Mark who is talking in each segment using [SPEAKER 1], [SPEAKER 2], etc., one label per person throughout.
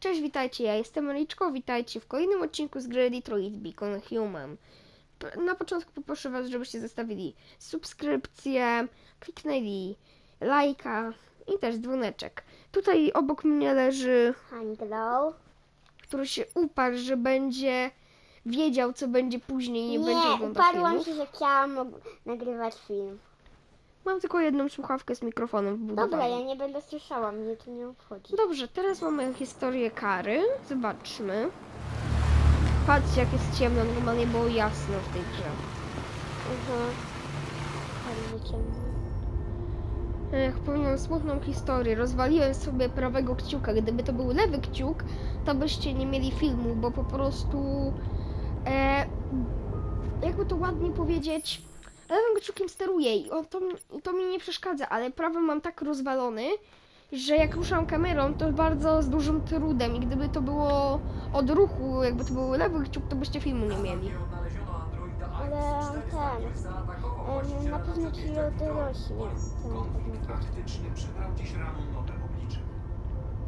[SPEAKER 1] Cześć, witajcie, ja jestem Liczko, witajcie w kolejnym odcinku z gry Detroit Become Human. Na początku poproszę was, żebyście zostawili subskrypcję, kliknęli lajka i też dzwoneczek. Tutaj obok mnie leży,
[SPEAKER 2] Handlow.
[SPEAKER 1] który się uparł, że będzie wiedział, co będzie później, nie,
[SPEAKER 2] Nie,
[SPEAKER 1] będzie oglądał
[SPEAKER 2] uparłam
[SPEAKER 1] filmów.
[SPEAKER 2] się, że chciałam og- nagrywać film.
[SPEAKER 1] Mam tylko jedną słuchawkę z mikrofonem wbudowaną.
[SPEAKER 2] Dobra, ja nie będę słyszała, mnie to nie obchodzi.
[SPEAKER 1] Dobrze, teraz mamy historię kary. Zobaczmy. Patrzcie, jak jest ciemno, normalnie było jasno w tej grze.
[SPEAKER 2] Mhm. Bardzo ciemno.
[SPEAKER 1] Ech, powiem smutną historię. Rozwaliłem sobie prawego kciuka. Gdyby to był lewy kciuk, to byście nie mieli filmu, bo po prostu. E, jakby to ładnie powiedzieć. Lewym kciukiem steruję i o, to, mi- to mi nie przeszkadza, ale prawym mam tak rozwalony, że jak ruszam kamerą, to bardzo z dużym trudem. I gdyby to było od ruchu, jakby to był lewy kciuk, to byście filmu nie mieli.
[SPEAKER 2] Ale ten, em, na pewno ci dorośnie.
[SPEAKER 3] Arktyczny przybrał dziś rano nowe oblicze.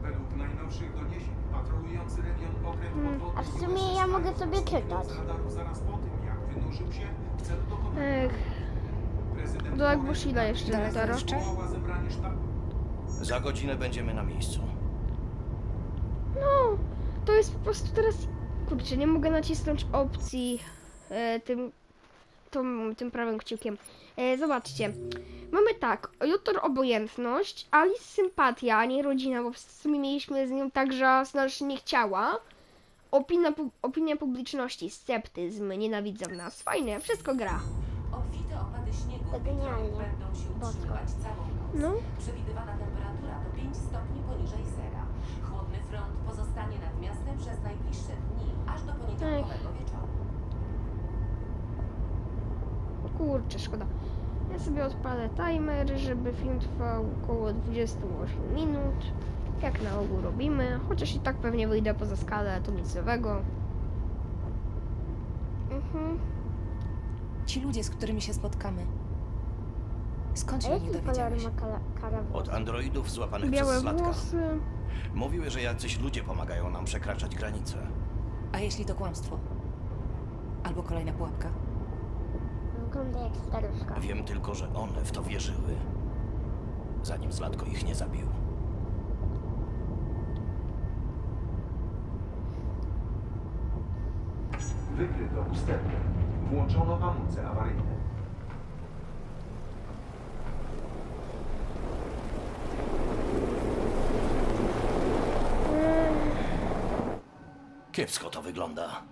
[SPEAKER 3] Według najnowszych doniesień patrolujący region okręt
[SPEAKER 1] Hmm,
[SPEAKER 2] a w sumie ja mogę sobie czytać.
[SPEAKER 3] zaraz po tym, jak wynurzył się.
[SPEAKER 1] Ech,
[SPEAKER 3] Prezydent
[SPEAKER 1] do Busila jeszcze
[SPEAKER 3] zwołała zebranie sztabu.
[SPEAKER 4] Za godzinę będziemy na miejscu.
[SPEAKER 1] No, to jest po prostu teraz. Kurczę, nie mogę nacisnąć opcji e, tym, tą, tym prawym kciukiem. E, zobaczcie. Mamy tak, jutro obojętność, Alice sympatia, a nie rodzina, bo w sumie mieliśmy z nią tak, że znaczy nie chciała. Opinia, pu- opinia publiczności, sceptyzm, nienawidzą nas. Fajne, wszystko gra.
[SPEAKER 5] Obfite opady śniegu
[SPEAKER 2] To genialnie.
[SPEAKER 5] będą się
[SPEAKER 2] Bosko.
[SPEAKER 5] utrzymywać całą noc.
[SPEAKER 1] No.
[SPEAKER 5] Przewidywana temperatura to 5 stopni poniżej zera. Chłodny front pozostanie nad miastem przez najbliższe dni, aż do poniedziałkowego wieczoru.
[SPEAKER 1] Kurczę, szkoda. Ja sobie odpalę timer, żeby film trwał około 28 minut. Jak na ogół robimy. Chociaż i tak pewnie wyjdę poza skalę, to nic nowego. Mhm.
[SPEAKER 6] Ci ludzie, z którymi się spotkamy. Skąd się o nich
[SPEAKER 2] jaki kolor
[SPEAKER 6] dowiedziałeś?
[SPEAKER 2] ma kala- karawan?
[SPEAKER 4] Od androidów złapanych
[SPEAKER 1] Białe
[SPEAKER 4] przez Zlatka.
[SPEAKER 1] włosy.
[SPEAKER 4] Mówiły, że jacyś ludzie pomagają nam przekraczać granice.
[SPEAKER 6] A jeśli to kłamstwo? Albo kolejna pułapka?
[SPEAKER 2] Wygląda jak staruszka.
[SPEAKER 4] Wiem tylko, że one w to wierzyły. Zanim Zlatko ich nie zabił.
[SPEAKER 3] Wykryto usterkę. Włączono hamulce awaryjne.
[SPEAKER 4] Kiepsko to wygląda.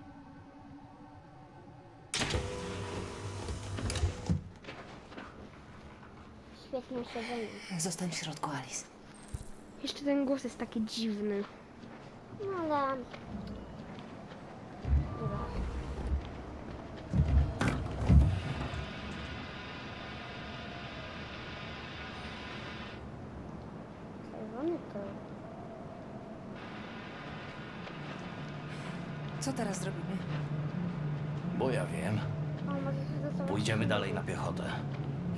[SPEAKER 2] Świetnie siedzenie.
[SPEAKER 6] Zostań w środku, Alice.
[SPEAKER 1] Jeszcze ten głos jest taki dziwny.
[SPEAKER 2] No ale... Dobra. Czerwony to...
[SPEAKER 6] Co teraz zrobimy?
[SPEAKER 4] Bo ja wiem. Pójdziemy dalej na piechotę.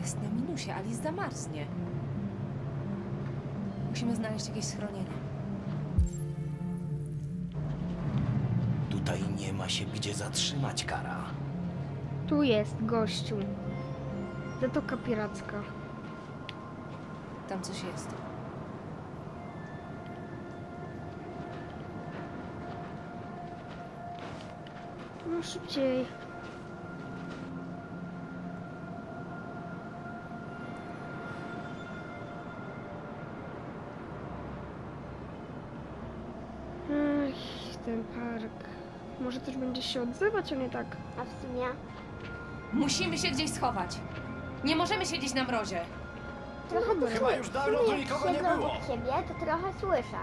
[SPEAKER 6] Jest na minusie, Alice zamarznie. Musimy znaleźć jakieś schronienie.
[SPEAKER 4] Tutaj nie ma się gdzie zatrzymać, Kara.
[SPEAKER 1] Tu jest gościu. Zatoka piracka.
[SPEAKER 6] Tam coś jest.
[SPEAKER 1] Szybciej. Ech, ten park. Może też będzie się odzywać, a nie tak.
[SPEAKER 2] A w sumie...
[SPEAKER 6] Musimy się gdzieś schować. Nie możemy siedzieć na mrozie.
[SPEAKER 2] Trochę dużo.
[SPEAKER 4] Chyba już dawno tu nikogo nie było.
[SPEAKER 2] obok ciebie, to trochę słyszę.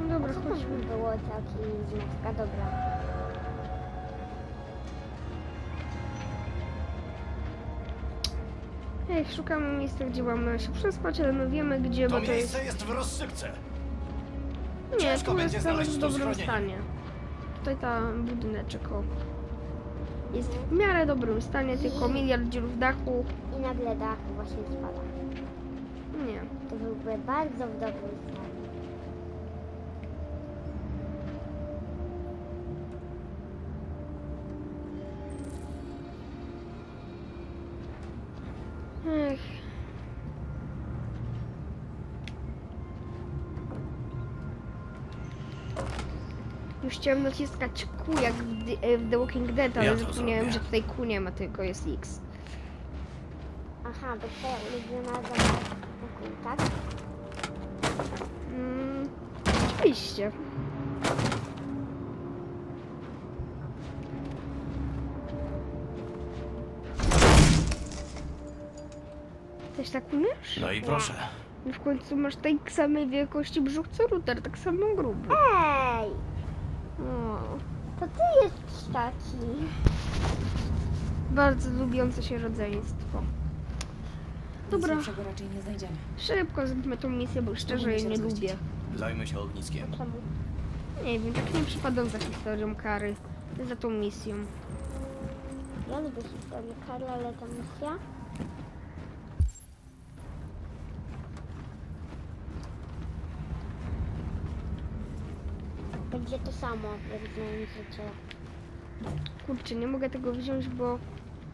[SPEAKER 1] No dobra, chodźmy.
[SPEAKER 2] było taki znaczka? Dobra.
[SPEAKER 1] Ej, szukamy miejsca, gdzie mamy się przespać, ale my wiemy gdzie,
[SPEAKER 4] To
[SPEAKER 1] bo to jest...
[SPEAKER 4] miejsce jest w rozsypce.
[SPEAKER 1] Nie,
[SPEAKER 4] ciężko
[SPEAKER 1] tu
[SPEAKER 4] będzie
[SPEAKER 1] jest nawet
[SPEAKER 4] znaleźć
[SPEAKER 1] w
[SPEAKER 4] tu
[SPEAKER 1] dobrym
[SPEAKER 4] schronienie.
[SPEAKER 1] stanie. Tutaj ta budyneczek o. Jest w miarę dobrym stanie, tylko miliard dziur w dachu.
[SPEAKER 2] i nagle dach właśnie spada.
[SPEAKER 1] Nie.
[SPEAKER 2] To byłby bardzo w dobrym stanie.
[SPEAKER 1] Już chciałem naciskać Q jak w, The- w The Walking Dead, ale
[SPEAKER 4] Ja to
[SPEAKER 1] zapomniałem,
[SPEAKER 4] zrobię.
[SPEAKER 1] że tutaj Q nie ma, tylko jest X.
[SPEAKER 2] Aha, to twoja ulubiona zabawa. Okej, tak?
[SPEAKER 1] Mm, oczywiście. Też tak umiesz?
[SPEAKER 4] No i proszę.
[SPEAKER 1] No w końcu masz tej samej wielkości brzuch co router, tak samo gruby.
[SPEAKER 2] Ej! Ty jesteś taki.
[SPEAKER 1] bardzo lubiące się rodzeństwo. Dobra.
[SPEAKER 6] Nic lepszego raczej nie znajdziemy.
[SPEAKER 1] Szybko zróbmy tą misję, bo szczerze jej nie lubię.
[SPEAKER 4] Zajmę się ogniskiem.
[SPEAKER 2] Czemu?
[SPEAKER 1] Nie wiem, tak nie przypadam za historią kary. Za tą misją.
[SPEAKER 2] Ja lubię historię Karla, ale ta misja... Będzie to samo, jak życiu.
[SPEAKER 1] Kurczę, nie mogę tego wziąć, bo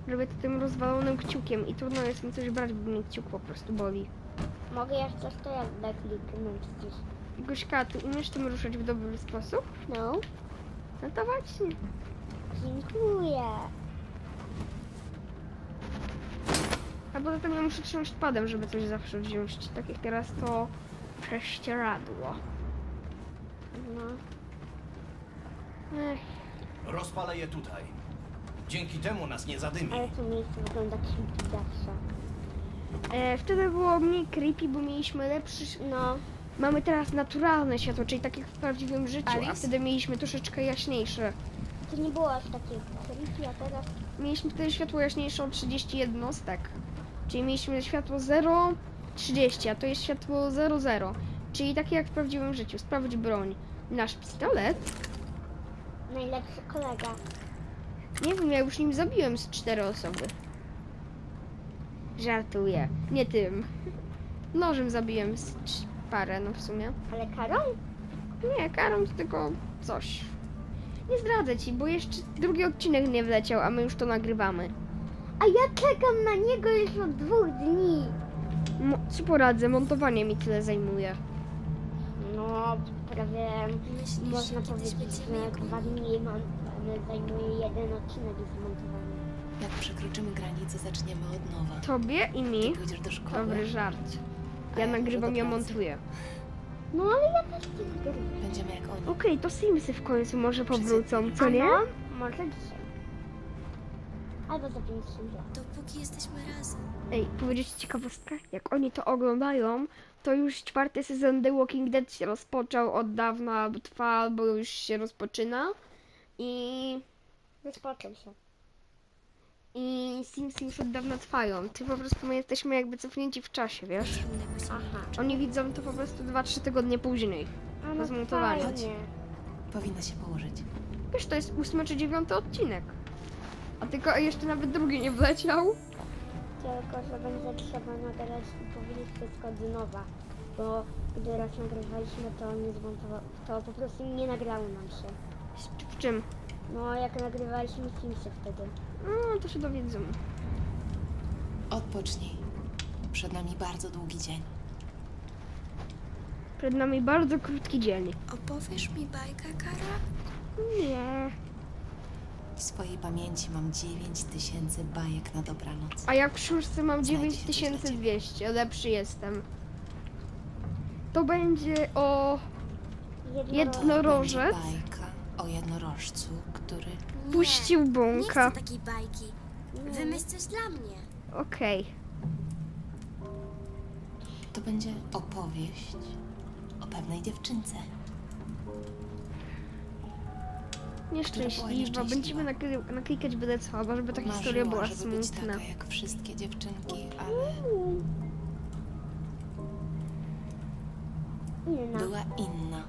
[SPEAKER 1] robię to tym rozwalonym kciukiem i trudno jest mi coś brać, bo mnie kciuk po prostu boli.
[SPEAKER 2] Mogę coś to jak kliknąć gdzieś.
[SPEAKER 1] Gośka, ty umiesz tym ruszać w dobry sposób?
[SPEAKER 2] No,
[SPEAKER 1] No to właśnie.
[SPEAKER 2] dziękuję.
[SPEAKER 1] A poza tym ja muszę trząść padem, żeby coś zawsze wziąć. Tak jak teraz to prześcieradło.
[SPEAKER 2] No.
[SPEAKER 1] Ech,
[SPEAKER 4] Rozpalę je tutaj. Dzięki temu nas nie zadymi.
[SPEAKER 2] Ale to miejsce wygląda creepy zawsze.
[SPEAKER 1] e, wtedy było mniej creepy, bo mieliśmy lepszy...
[SPEAKER 2] No,
[SPEAKER 1] Mamy teraz naturalne światło, czyli tak jak w prawdziwym życiu, a
[SPEAKER 6] Alice?
[SPEAKER 1] wtedy mieliśmy troszeczkę jaśniejsze.
[SPEAKER 2] to nie było aż takie creepy, a teraz
[SPEAKER 1] Mieliśmy wtedy światło jaśniejsze o 30 jednostek. Czyli mieliśmy światło 0, 30, a to jest światło 00. Czyli takie jak w prawdziwym życiu. Sprawdź broń. Nasz pistolet.
[SPEAKER 2] Najlepszy kolega.
[SPEAKER 1] Nie wiem, ja już nim zabiłem z cztery osoby. Żartuję. Nie tym. Nożem zabiłem z parę, no w sumie.
[SPEAKER 2] Ale Karol?
[SPEAKER 1] Nie, karą to tylko coś. Nie zdradzę ci, bo jeszcze drugi odcinek nie wleciał, a my już to nagrywamy.
[SPEAKER 2] A ja czekam na niego już od dwóch dni.
[SPEAKER 1] Mo- co poradzę, montowanie mi tyle zajmuje.
[SPEAKER 2] No, prawie można powiedzieć, że dwa dni mam, zajmuje jeden odcinek z montowania.
[SPEAKER 6] Jak przekroczymy granicę, zaczniemy od nowa.
[SPEAKER 1] Tobie i mi.
[SPEAKER 6] Ty pójdziesz do szkoły.
[SPEAKER 1] Dobry żart.
[SPEAKER 6] A
[SPEAKER 1] Ja
[SPEAKER 6] ja
[SPEAKER 1] nagrywam, ja montuję.
[SPEAKER 2] No ale ja też.
[SPEAKER 6] Będziemy jak oni.
[SPEAKER 1] Okej, to Simsy w końcu może powrócą, co nie?
[SPEAKER 2] No, może dzisiaj. Albo za 50 lat.
[SPEAKER 7] Dopóki jesteśmy razem.
[SPEAKER 1] Ej, powiedzieć ci ciekawostkę? Jak oni to oglądają, to już czwarty sezon The Walking Dead się rozpoczął od dawna, albo trwa, albo już się rozpoczyna. I,
[SPEAKER 2] Rozpoczął się.
[SPEAKER 1] i Simsy już od dawna trwają. Ty po prostu my jesteśmy jakby cofnięci w czasie, wiesz?
[SPEAKER 2] Aha.
[SPEAKER 1] Oni widzą to po prostu 2-3 tygodnie później.
[SPEAKER 2] A no
[SPEAKER 1] Rozmontowali.
[SPEAKER 2] fajnie.
[SPEAKER 6] Powinna się położyć.
[SPEAKER 1] Wiesz, to jest ósmy czy dziewiąty odcinek. A tylko jeszcze nawet drugi nie wleciał.
[SPEAKER 2] Tylko, że będzie trzeba nagrać i powiedzieć wszystko od nowa. Bo gdy raz nagrywaliśmy, to nie zmontowało, to po prostu nie nagrało nam się.
[SPEAKER 1] W czym?
[SPEAKER 2] No, jak nagrywaliśmy Simsy wtedy.
[SPEAKER 1] No, to się dowiedzą.
[SPEAKER 6] Odpocznij. Przed nami bardzo długi dzień.
[SPEAKER 1] Przed nami bardzo krótki dzień.
[SPEAKER 7] Opowiesz mi bajkę, Kara?
[SPEAKER 1] Nie.
[SPEAKER 6] W swojej pamięci mam 9 tysięcy bajek na dobranoc.
[SPEAKER 1] A jak w książce mam
[SPEAKER 6] Znajdzie się coś dla
[SPEAKER 1] 9200, lepszy jestem. To będzie o... Jednorożec?
[SPEAKER 6] Będzie bajka o jednorożcu, który
[SPEAKER 7] Nie,
[SPEAKER 1] Puścił
[SPEAKER 7] nie
[SPEAKER 1] bąka.
[SPEAKER 7] chcę takiej bajki. Wymyśl coś dla mnie.
[SPEAKER 1] Okej.
[SPEAKER 6] to będzie opowieść o pewnej dziewczynce.
[SPEAKER 1] Nieszczęśliwa. Będziemy naklikać byle co, bo żeby ta Marzyła, historia była
[SPEAKER 6] żeby być
[SPEAKER 1] smutna.
[SPEAKER 6] taka jak wszystkie dziewczynki, ale
[SPEAKER 2] Inna.
[SPEAKER 6] była inna.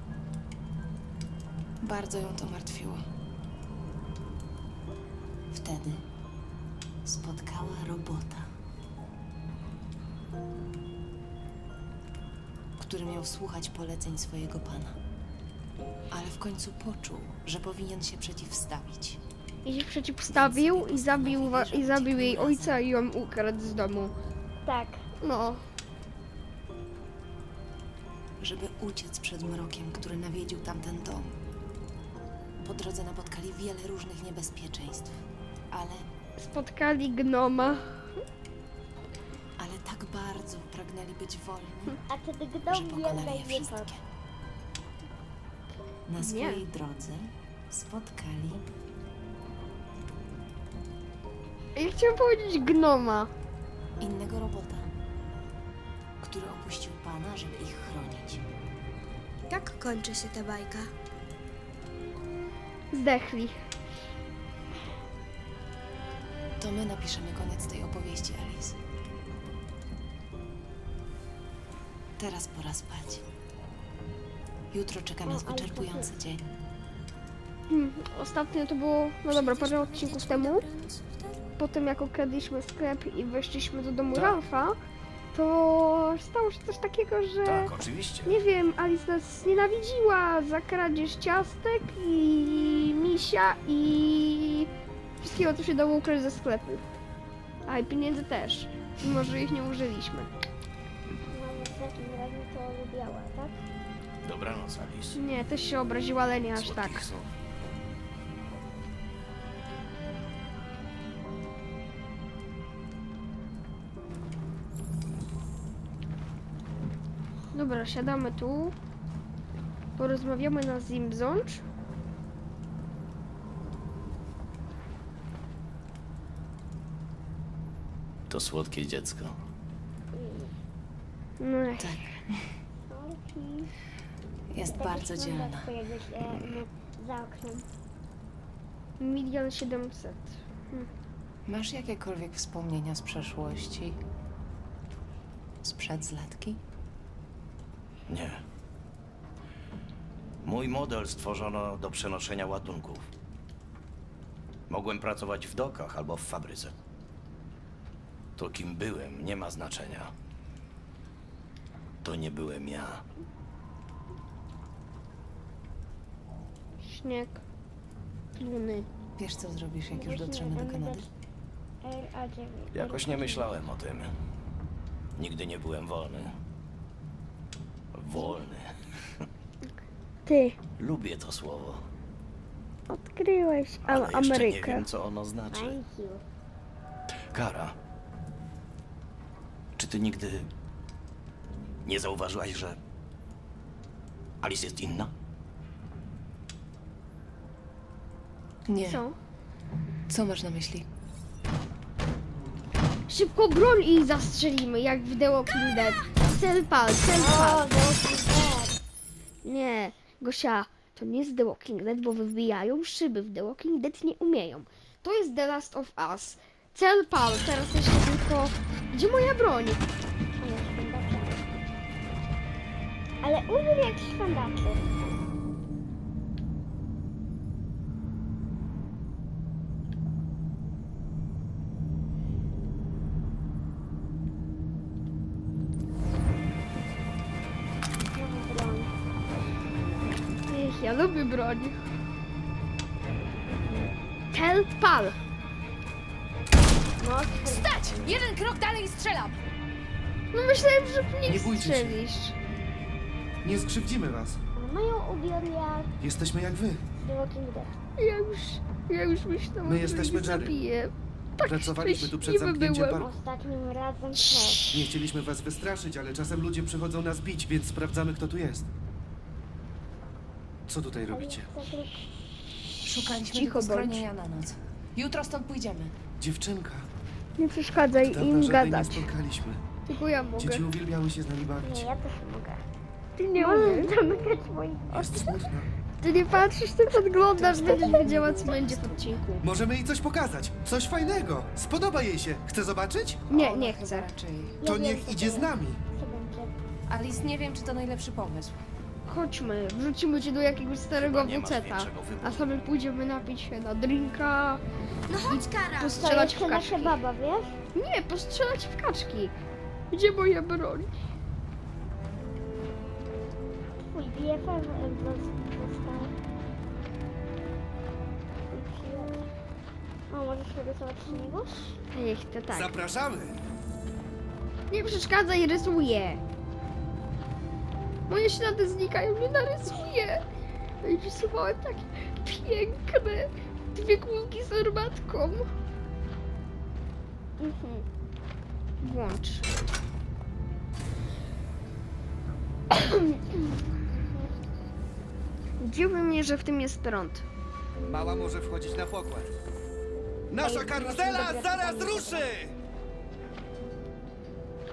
[SPEAKER 6] Bardzo ją to martwiło. Wtedy spotkała robota,
[SPEAKER 8] który miał słuchać poleceń swojego pana. Ale w końcu poczuł, że powinien się przeciwstawić.
[SPEAKER 1] I się przeciwstawił i zabił, wa- i zabił jej ojca i ją ukradł z domu.
[SPEAKER 2] Tak.
[SPEAKER 1] No,
[SPEAKER 8] żeby uciec przed mrokiem, który nawiedził tamten dom. Po drodze napotkali wiele różnych niebezpieczeństw, ale,
[SPEAKER 1] spotkali gnoma.
[SPEAKER 8] ale tak bardzo pragnęli być wolni,
[SPEAKER 2] A ty
[SPEAKER 8] że
[SPEAKER 2] gdom
[SPEAKER 8] pokonali je wszystkie. Na
[SPEAKER 1] Nie.
[SPEAKER 8] swojej drodze spotkali
[SPEAKER 1] Ja chciałam powiedzieć gnoma.
[SPEAKER 8] innego robota, który opuścił pana, żeby ich chronić.
[SPEAKER 7] Jak kończy się ta bajka?
[SPEAKER 1] Zdechli.
[SPEAKER 8] To my napiszemy koniec tej opowieści, Alice. Teraz pora spać. Jutro czeka nas wyczerpujący dzień.
[SPEAKER 1] Hmm, ostatnio to było, no dobra, parę odcinków temu.
[SPEAKER 7] dobranoc, Wiktor?
[SPEAKER 1] Po tym jak okradliśmy sklep i weszliśmy do domu
[SPEAKER 4] Tak.
[SPEAKER 1] Ralfa, to stało się coś takiego, że
[SPEAKER 4] Tak, oczywiście.
[SPEAKER 1] nie wiem, Alice nas nienawidziła za kradzież ciastek i misia i wszystkiego, co się dało ukraść ze sklepu. A i pieniędzy też, mimo że ich nie użyliśmy.
[SPEAKER 4] Alice.
[SPEAKER 1] Nie, też się obraziła, ale nie aż
[SPEAKER 4] Słodkich
[SPEAKER 1] tak.
[SPEAKER 4] snów.
[SPEAKER 1] Dobra, siadamy tu. Porozmawiamy na Zimzącz.
[SPEAKER 4] To słodkie dziecko.
[SPEAKER 1] No.
[SPEAKER 8] Tak. Jest bardzo dzielna.
[SPEAKER 2] no, za oknem.
[SPEAKER 1] milion siedemset.
[SPEAKER 8] Masz jakiekolwiek wspomnienia z przeszłości? Sprzed z latki?
[SPEAKER 4] Nie. Mój model stworzono do przenoszenia ładunków. Mogłem pracować w dokach albo w fabryce. To kim byłem nie ma znaczenia. To nie byłem ja.
[SPEAKER 1] Śnieg. Luny.
[SPEAKER 8] Wiesz, co zrobisz, jak już dotrzemy do Kanady?
[SPEAKER 4] Jakoś nie myślałem o tym. Nigdy nie byłem wolny. Wolny.
[SPEAKER 1] Ty,
[SPEAKER 4] Lubię to słowo.
[SPEAKER 1] odkryłeś
[SPEAKER 4] Ale jeszcze nie
[SPEAKER 1] Amerykę.
[SPEAKER 4] wiem, co ono znaczy.
[SPEAKER 2] Thank you.
[SPEAKER 4] Kara. Czy ty nigdy nie zauważyłaś, że Alice jest inna?
[SPEAKER 8] Nie.
[SPEAKER 1] Co?
[SPEAKER 8] Co masz na myśli?
[SPEAKER 1] Szybko broń i zastrzelimy, jak w The Walking Dead. Cel pal, cel pal.
[SPEAKER 2] Walking Dead.
[SPEAKER 1] Nie, Gosia, to nie jest The Walking Dead, bo wybijają szyby. W The Walking Dead nie umieją. To jest The Last of Us. Cel pal, teraz jeszcze tylko... Gdzie moja broń?
[SPEAKER 2] Ale użyj jak szwandaczy. Broń.
[SPEAKER 1] Cel pal.
[SPEAKER 2] No,
[SPEAKER 6] Stać! Jeden krok dalej i strzelam!
[SPEAKER 1] No myślałem, że w
[SPEAKER 9] Nie
[SPEAKER 1] nich
[SPEAKER 9] bójcie się.
[SPEAKER 1] strzelisz.
[SPEAKER 9] Nie skrzywdzimy was.
[SPEAKER 2] ale mają ubiór jak
[SPEAKER 9] Jesteśmy jak wy.
[SPEAKER 2] The Walking Dead.
[SPEAKER 1] Ja już, ja już myślałam,
[SPEAKER 9] My
[SPEAKER 1] że
[SPEAKER 9] jesteśmy
[SPEAKER 1] ich
[SPEAKER 9] Jerry.
[SPEAKER 1] zabiję. Tak
[SPEAKER 9] Pracowaliśmy tu przed
[SPEAKER 1] szczęśliwy
[SPEAKER 9] zamknięciem
[SPEAKER 1] byłem.
[SPEAKER 9] parku.
[SPEAKER 2] Ostatnim razem też.
[SPEAKER 9] Nie chcieliśmy was wystraszyć, ale czasem ludzie przychodzą nas bić, więc sprawdzamy, kto tu jest. Co tutaj robicie?
[SPEAKER 8] Szukaliśmy
[SPEAKER 1] Cicho
[SPEAKER 8] tylko
[SPEAKER 1] bądź.
[SPEAKER 8] schronienia na noc. Jutro stąd pójdziemy.
[SPEAKER 9] Dziewczynka.
[SPEAKER 1] Nie przeszkadzaj
[SPEAKER 9] Dawno
[SPEAKER 1] im
[SPEAKER 9] żadnej nie
[SPEAKER 1] gadać.
[SPEAKER 9] spotkaliśmy.
[SPEAKER 1] Tylko ja mogę.
[SPEAKER 9] Dzieci uwielbiały się z nami
[SPEAKER 2] Nie,
[SPEAKER 9] bawić.
[SPEAKER 2] ja też mogę.
[SPEAKER 1] Ty nie umiesz.
[SPEAKER 2] zamykać moich
[SPEAKER 9] Jest smutna.
[SPEAKER 1] Ty nie patrzysz, ty podglądasz, będziesz wiedziała, co będzie w odcinku.
[SPEAKER 9] Możemy jej coś pokazać. Coś fajnego. Spodoba jej się. Chce zobaczyć?
[SPEAKER 1] Nie,
[SPEAKER 8] Ona
[SPEAKER 1] nie
[SPEAKER 8] chyba
[SPEAKER 1] chcę.
[SPEAKER 8] Raczej.
[SPEAKER 9] To
[SPEAKER 2] Ja wiem,
[SPEAKER 9] niech
[SPEAKER 2] co
[SPEAKER 9] idzie
[SPEAKER 2] to
[SPEAKER 9] z nami.
[SPEAKER 2] Co będzie?
[SPEAKER 8] Alice, nie wiem, czy to najlepszy pomysł.
[SPEAKER 1] Chodźmy, wrzucimy cię do jakiegoś starego
[SPEAKER 4] Chyba nie masz
[SPEAKER 1] wuceta.
[SPEAKER 4] większego wyboru.
[SPEAKER 1] A sobie pójdziemy napić się na drinka.
[SPEAKER 7] No chodź, Kara!
[SPEAKER 2] To
[SPEAKER 1] Postrzelać
[SPEAKER 2] jeszcze
[SPEAKER 1] w
[SPEAKER 2] nasza
[SPEAKER 1] kaczki.
[SPEAKER 2] baba, wiesz?
[SPEAKER 1] Nie, postrzelać w kaczki. Gdzie moja broń?
[SPEAKER 2] e, zos- został. O, możesz rysować z niego?
[SPEAKER 1] Ech, to tak.
[SPEAKER 9] Zapraszamy!
[SPEAKER 1] Nie przeszkadzaj, rysuję. Moje ślady znikają, nie narysuję. No i rysowałem takie piękne dwie kulki z herbatką.
[SPEAKER 2] Mhm.
[SPEAKER 1] Włącz. Dziwi mnie, że w tym jest prąd.
[SPEAKER 9] Mała może wchodzić na pokład. Nasza karuzela zaraz ruszy!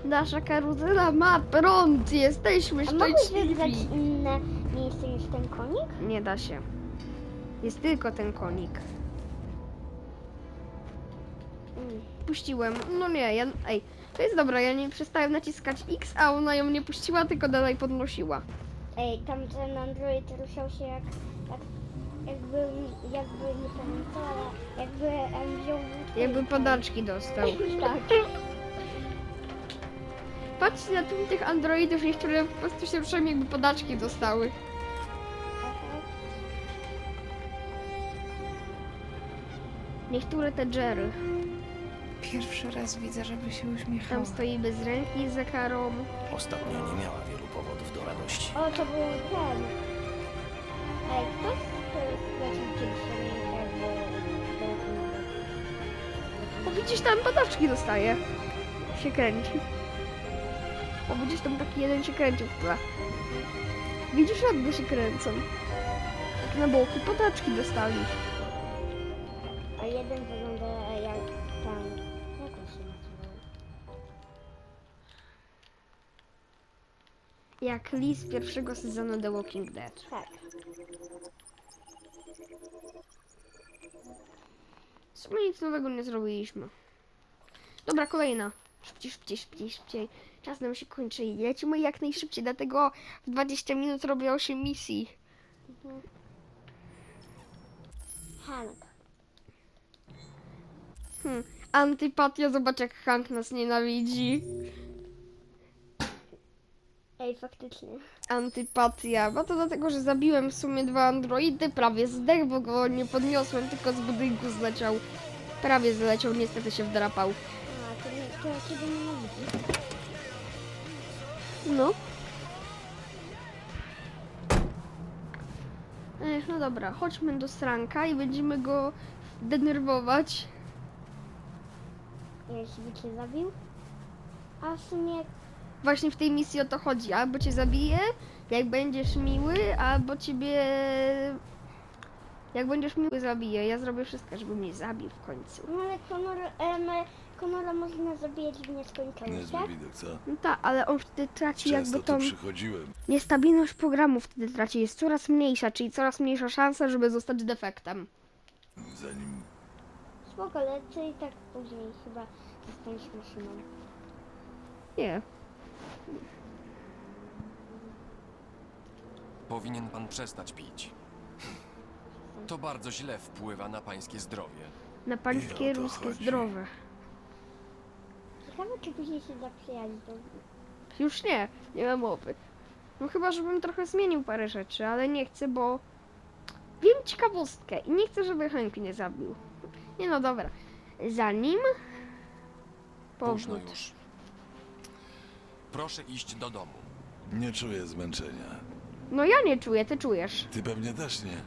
[SPEAKER 1] Nasza karuzela ma prąd, jesteśmy
[SPEAKER 2] A mogłeś wybrać
[SPEAKER 1] szczęśliwi.
[SPEAKER 2] inne miejsce niż ten konik?
[SPEAKER 1] Nie da się. Jest tylko ten konik.
[SPEAKER 2] Mm.
[SPEAKER 1] Puściłem. No nie, ja. Ej, to jest dobra, ja nie przestałem naciskać X, a ona ją nie puściła, tylko dalej podnosiła.
[SPEAKER 2] Ej, tam ten android ruszał się jak, jak jakby, jakby nie pamiętam, ale jakby em, wziął
[SPEAKER 1] Jakby
[SPEAKER 2] i-
[SPEAKER 1] podaczki dostał.
[SPEAKER 2] Tak.
[SPEAKER 1] Patrzcie na tym tych androidów, niektóre po prostu się ruszają jakby podaczki dostały. Niektóre te Jerry.
[SPEAKER 8] Pierwszy raz widzę, żeby się
[SPEAKER 1] Tam
[SPEAKER 8] uśmiechała.
[SPEAKER 1] stoi bez ręki za karą.
[SPEAKER 4] Ostatnio nie miała wielu powodów do radości.
[SPEAKER 2] O, to był ten. Ej, kto stracił dziewczynę jakby
[SPEAKER 1] O widzisz tam podaczki dostaje. Się kręci. O widzisz tam taki jeden się kręci w tle. Widzisz jakby się kręcą. Tak na boki podaczki dostali.
[SPEAKER 2] A jeden wygląda jak tam. Jak on się nazywał?
[SPEAKER 1] Jak Lee z pierwszego sezonu The Walking Dead.
[SPEAKER 2] Tak.
[SPEAKER 1] W sumie nic nowego nie zrobiliśmy. Dobra, kolejna. Szybciej, szybciej, szybciej, szybciej. Czas nam się kończy i lecimy jak najszybciej, dlatego w 20 minut robią się misji.
[SPEAKER 2] Hank.
[SPEAKER 1] Hmm. Antypatia, zobacz jak Hank nas nienawidzi.
[SPEAKER 2] Ej, faktycznie.
[SPEAKER 1] Antypatia, bo to dlatego, że zabiłem w sumie dwa androidy, prawie zdech, bo go nie podniosłem, tylko z budynku zleciał. Prawie zleciał, niestety się wdrapał.
[SPEAKER 2] A, to, nie, to ciebie nienawidzi.
[SPEAKER 1] No. Ech, no dobra, chodźmy do Sranka i będziemy go denerwować.
[SPEAKER 2] Jeśli by cię zabił. A w sumie
[SPEAKER 1] Właśnie w tej misji o to chodzi. Albo cię zabije, jak będziesz miły, albo ciebie... Jak będziesz miły, zabiję. Ja zrobię wszystko, żeby mnie zabił w końcu.
[SPEAKER 2] No ale Conor, em, Conora można zabijać w nieskończoność,
[SPEAKER 10] Niezły
[SPEAKER 2] tak?
[SPEAKER 10] widok, co?
[SPEAKER 1] No tak, ale on wtedy traci
[SPEAKER 10] Często
[SPEAKER 1] jakby
[SPEAKER 10] tu
[SPEAKER 1] tą...
[SPEAKER 10] przychodziłem.
[SPEAKER 1] Niestabilność programu wtedy traci. Jest coraz mniejsza, czyli coraz mniejsza szansa, żeby zostać defektem.
[SPEAKER 10] Zanim
[SPEAKER 2] Spoko, ale ty i tak później chyba zostaniesz maszyną.
[SPEAKER 1] Nie.
[SPEAKER 11] Powinien pan przestać pić. To bardzo źle wpływa na pańskie zdrowie.
[SPEAKER 1] Na pańskie
[SPEAKER 10] I o to
[SPEAKER 1] ruskie
[SPEAKER 10] chodzi.
[SPEAKER 1] zdrowe.
[SPEAKER 2] Ciekawe, czy później się zaprzyjaźnią.
[SPEAKER 1] Już nie, nie ma mowy. No chyba, żebym trochę zmienił parę rzeczy, ale nie chcę, bo wiem ciekawostkę i nie chcę, żeby Hank mnie zabił. Nie no, dobra. Zanim...
[SPEAKER 11] Późno
[SPEAKER 1] Powód.
[SPEAKER 11] już. Proszę iść do domu.
[SPEAKER 10] nie czuję zmęczenia.
[SPEAKER 1] No ja nie czuję, ty czujesz.
[SPEAKER 10] Ty pewnie też nie.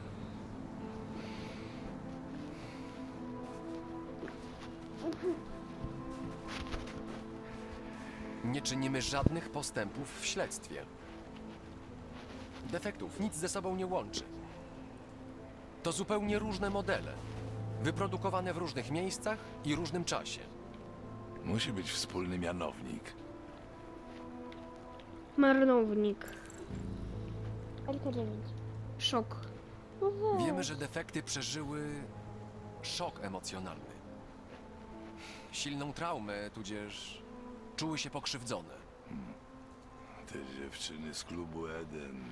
[SPEAKER 11] Nie czynimy żadnych postępów w śledztwie. Defektów nic ze sobą nie łączy. To zupełnie różne modele. Wyprodukowane w różnych miejscach i różnym czasie.
[SPEAKER 10] Musi być wspólny mianownik.
[SPEAKER 1] Marnownik.
[SPEAKER 2] LK9.
[SPEAKER 1] Szok.
[SPEAKER 2] No weź.
[SPEAKER 11] Wiemy, że defekty przeżyły szok emocjonalny. Silną traumę, tudzież czuły się pokrzywdzone.
[SPEAKER 10] Te dziewczyny z klubu Eden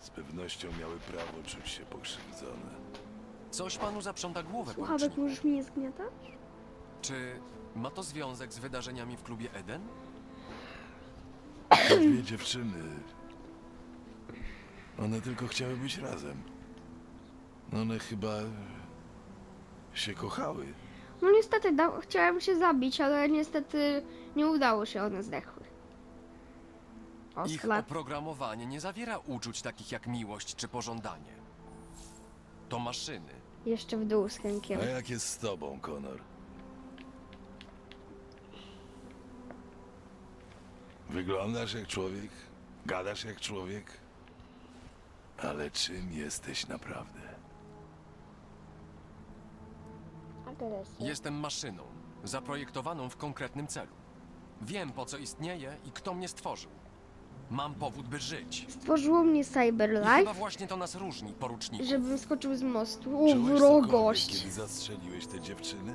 [SPEAKER 10] z pewnością miały prawo czuć się pokrzywdzone.
[SPEAKER 11] Coś panu zaprząta głowę,
[SPEAKER 1] Słuchawek
[SPEAKER 11] poruczniku.
[SPEAKER 1] możesz mi nie zgniatać?
[SPEAKER 11] Czy ma to związek z wydarzeniami w klubie Eden?
[SPEAKER 10] Te dwie dziewczyny One tylko chciały być razem. One chyba się kochały.
[SPEAKER 1] No niestety, da- chciałem się zabić, ale niestety nie udało się, one zdechły.
[SPEAKER 11] Ich oprogramowanie nie zawiera uczuć takich jak miłość czy pożądanie. To maszyny.
[SPEAKER 1] Jeszcze w dół z Henkiem.
[SPEAKER 10] A jak jest z tobą, Konor? Wyglądasz jak człowiek, gadasz jak człowiek, ale czym jesteś naprawdę?
[SPEAKER 11] Jestem maszyną, zaprojektowaną w konkretnym celu. Wiem, po co istnieję i kto mnie stworzył. Mam powód, by żyć.
[SPEAKER 1] Stworzyło mnie
[SPEAKER 11] I
[SPEAKER 1] Cyberlife,
[SPEAKER 11] chyba właśnie to nas różni, poruczniku.
[SPEAKER 1] żebym skoczył z mostu. O,
[SPEAKER 10] Czułeś cokolwiek,
[SPEAKER 1] wrogość.
[SPEAKER 10] kiedy zastrzeliłeś te dziewczyny?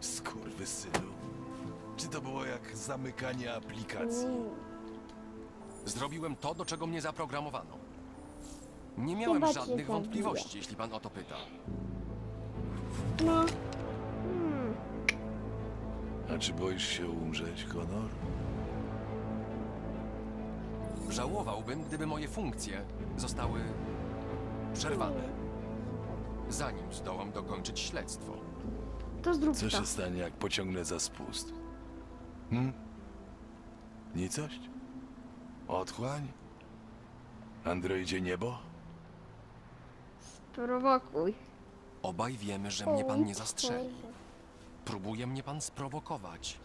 [SPEAKER 10] Skurwysynu. Czy to było jak zamykanie aplikacji?
[SPEAKER 11] Zrobiłem to, do czego mnie zaprogramowano. Nie miałem
[SPEAKER 2] Chyba cię
[SPEAKER 11] żadnych
[SPEAKER 2] zabiję.
[SPEAKER 11] wątpliwości, jeśli pan o to pyta.
[SPEAKER 2] No.
[SPEAKER 10] A czy boisz się umrzeć, Konor?
[SPEAKER 11] Żałowałbym, gdyby moje funkcje zostały przerwane. Zanim zdołam dokończyć śledztwo.
[SPEAKER 1] To zrób
[SPEAKER 10] Co się stanie, jak pociągnę za spust? Hmm? Nicość? Otchłań? Androidzie niebo?
[SPEAKER 1] Prowokuj.
[SPEAKER 11] Obaj wiemy, że mnie pan nie zastrzeli. Próbuje mnie pan sprowokować.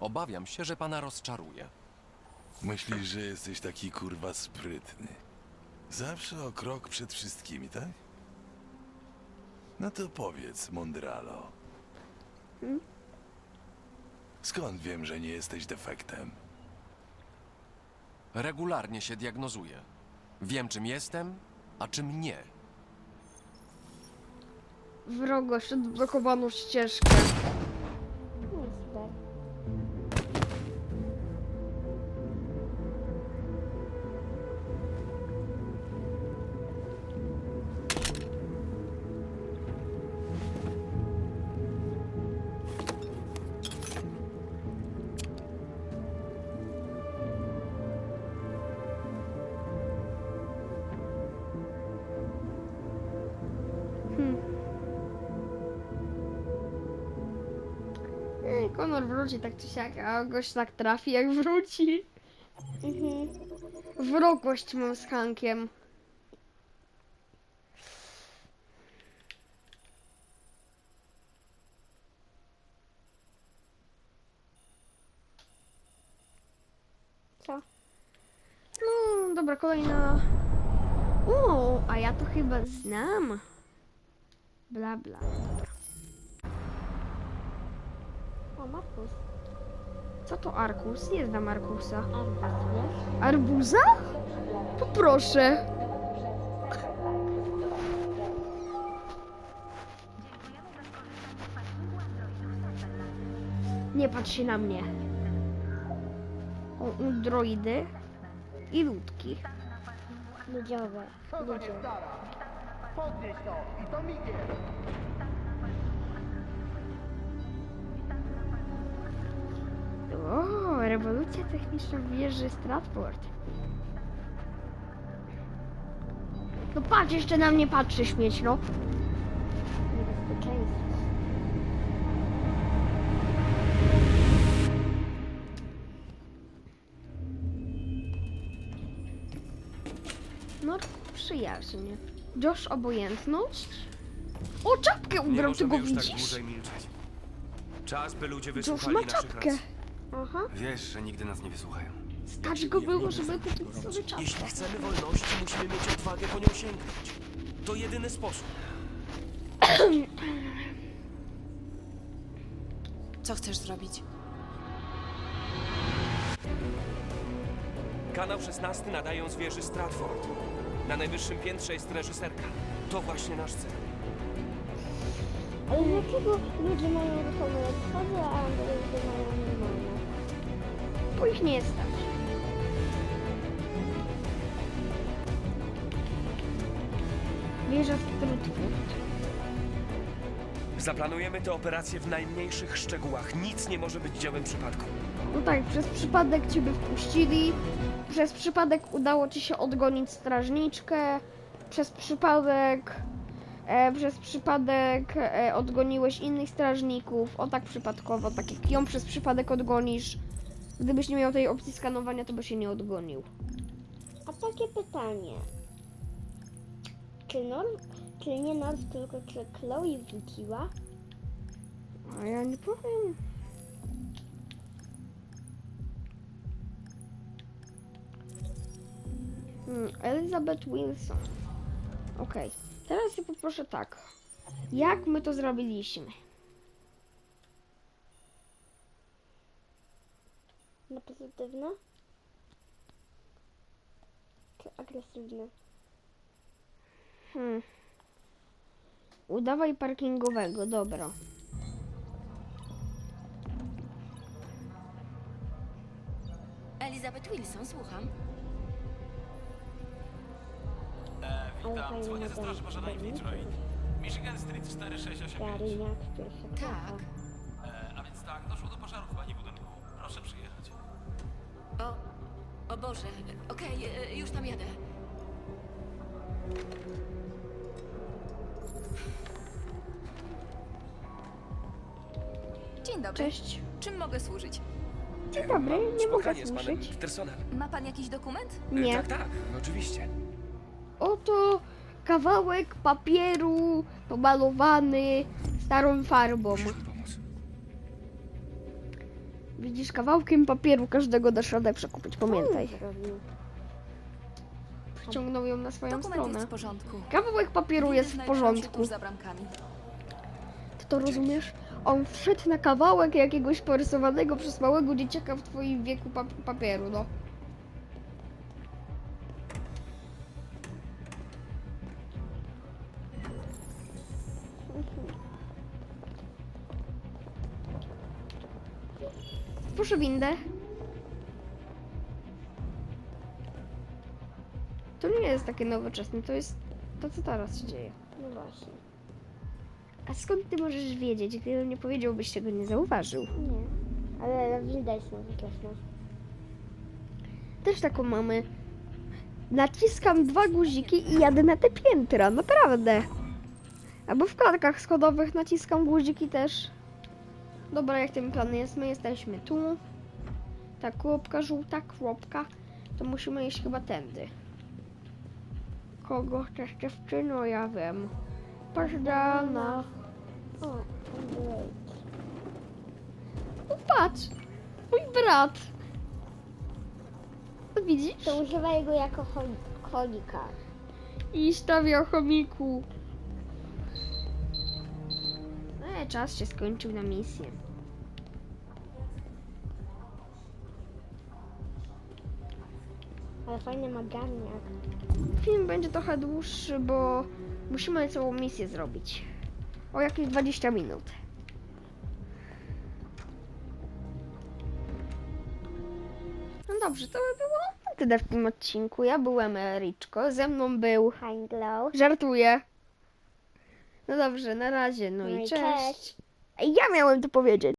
[SPEAKER 11] Obawiam się, że pana rozczaruje.
[SPEAKER 10] Myślisz, że jesteś taki kurwa sprytny. Zawsze o krok przed wszystkimi, tak? No to powiedz, Mondralo.
[SPEAKER 1] Hmm?
[SPEAKER 10] Skąd wiem, że nie jesteś defektem?
[SPEAKER 11] Regularnie się diagnozuję. Wiem, czym jestem, a czym nie.
[SPEAKER 1] Wrogość, odblokowano ścieżkę. Wróci tak czy siak, a gość tak trafi jak wróci.
[SPEAKER 2] Mhm.
[SPEAKER 1] Wrogość mam z Hankiem.
[SPEAKER 2] Co?
[SPEAKER 1] No, dobra, kolejna. O, a ja to chyba znam. Bla, bla.
[SPEAKER 2] O, Markus.
[SPEAKER 1] Co to Arkus? Nie znam Arkusa. Arbuza? Poproszę. Nie patrz się na mnie. O, androidy i ludki.
[SPEAKER 2] Ludziowe. Ludzie.
[SPEAKER 1] O, rewolucja techniczna w wieży Stratford. No patrz, jeszcze na mnie patrzy śmieć, no.
[SPEAKER 2] Niebezpieczeństwo.
[SPEAKER 1] No, przyjaźnie. Josh obojętność. O, czapkę ubrał, ty go
[SPEAKER 12] tak
[SPEAKER 1] widzisz?
[SPEAKER 12] dłużej milczeć. Czas, by ludzie
[SPEAKER 1] Josh
[SPEAKER 12] wysłuchali
[SPEAKER 1] ma
[SPEAKER 12] naszych
[SPEAKER 1] czapkę.
[SPEAKER 12] racji.
[SPEAKER 1] Aha.
[SPEAKER 12] Wiesz, że nigdy nas nie wysłuchają.
[SPEAKER 1] Stać go było, żeby kupić sobie czapkę.
[SPEAKER 12] Jeśli chcemy wolności, musimy mieć odwagę po nią sięgnąć. To jedyny sposób.
[SPEAKER 8] Co chcesz zrobić?
[SPEAKER 12] Kanał 16 nadają z wieży Stratford. Na najwyższym piętrze jest reżyserka. To właśnie nasz cel.
[SPEAKER 2] Ale dlaczego ludzie mają ruchome schody, a androidy mają?
[SPEAKER 1] Bo ich nie stać. Wieża Strutford.
[SPEAKER 12] Zaplanujemy tę operację w najmniejszych szczegółach. Nic nie może być dziełem przypadku.
[SPEAKER 1] No tak, przez przypadek ciebie wpuścili, przez przypadek udało ci się odgonić strażniczkę, przez przypadek e, przez przypadek e, odgoniłeś innych strażników, o tak przypadkowo, tak jak ją przez przypadek odgonisz. Gdybyś nie miał tej opcji skanowania, to by się nie odgonił.
[SPEAKER 2] A takie pytanie. Czy czy nie Norm, tylko czy Chloe wróciła?
[SPEAKER 1] A ja nie powiem. Hmm, Elizabeth Wilson. Okej, teraz ja poproszę tak. Jak my to zrobiliśmy?
[SPEAKER 2] Na pozytywne? Czy agresywne?
[SPEAKER 1] Hmm. Udawaj parkingowego, dobra.
[SPEAKER 8] Elizabeth Wilson, słucham.
[SPEAKER 2] Ale fajny model zbiorniczy.
[SPEAKER 13] Michigan Street 4685.
[SPEAKER 2] Garyniak, pierwsza
[SPEAKER 8] Tak. O Boże. Okej, e, już tam jadę.
[SPEAKER 7] Dzień dobry.
[SPEAKER 1] Cześć.
[SPEAKER 7] Czym mogę służyć?
[SPEAKER 1] Dzień dobry,
[SPEAKER 12] Mam
[SPEAKER 1] nie mogę
[SPEAKER 12] spotkanie z panem
[SPEAKER 1] słyszeć.
[SPEAKER 12] Petersonem.
[SPEAKER 7] Ma pan jakiś dokument?
[SPEAKER 12] E,
[SPEAKER 1] Nie.
[SPEAKER 12] Tak, tak, oczywiście.
[SPEAKER 1] Oto kawałek papieru pomalowany starą farbą. Widzisz, kawałkiem papieru każdego dasz radę przekupić, pamiętaj. Przyciągnął ją na swoją
[SPEAKER 7] Dokument jest
[SPEAKER 1] stronę.
[SPEAKER 7] w porządku.
[SPEAKER 1] Kawałek papieru
[SPEAKER 7] Windy
[SPEAKER 1] jest w
[SPEAKER 7] znajdują się
[SPEAKER 1] porządku.
[SPEAKER 7] tuż za bramkami.
[SPEAKER 1] Ty to rozumiesz? On wszedł na kawałek jakiegoś porysowanego przez małego dzieciaka w twoim wieku pa papieru, no. Proszę windę. To nie jest takie nowoczesne, to jest to, co teraz się dzieje.
[SPEAKER 2] No właśnie.
[SPEAKER 1] A skąd ty możesz wiedzieć? Gdybym nie powiedział, byś tego nie zauważył.
[SPEAKER 2] Nie. Ale winda jest nowoczesna.
[SPEAKER 1] Też taką mamy. Naciskam dwa guziki i jadę na te piętra, naprawdę. Albo w klatkach schodowych naciskam guziki też. Dobra, jak ten plan jest? My jesteśmy tu. Ta kropka, żółta kropka. To musimy iść chyba tędy. Kogo chcesz dziewczyno? Ja wiem. Pażdana.
[SPEAKER 2] O,
[SPEAKER 1] patrz! Mój brat! No Widzisz?
[SPEAKER 2] To używaj go jako chol- kolika.
[SPEAKER 1] I stawia chomiku. Czas się skończył na misję.
[SPEAKER 2] Ale fajny ma garniak.
[SPEAKER 1] Film będzie trochę dłuższy, bo musimy całą misję zrobić. O jakieś 20 minut. No dobrze, to by było tyle w tym odcinku. Ja byłem Riczko, ze mną był...
[SPEAKER 2] Handlow.
[SPEAKER 1] Żartuję. No dobrze, na razie, no,
[SPEAKER 2] No i
[SPEAKER 1] cześć.
[SPEAKER 2] cześć.
[SPEAKER 1] Ej, Ja miałem to powiedzieć.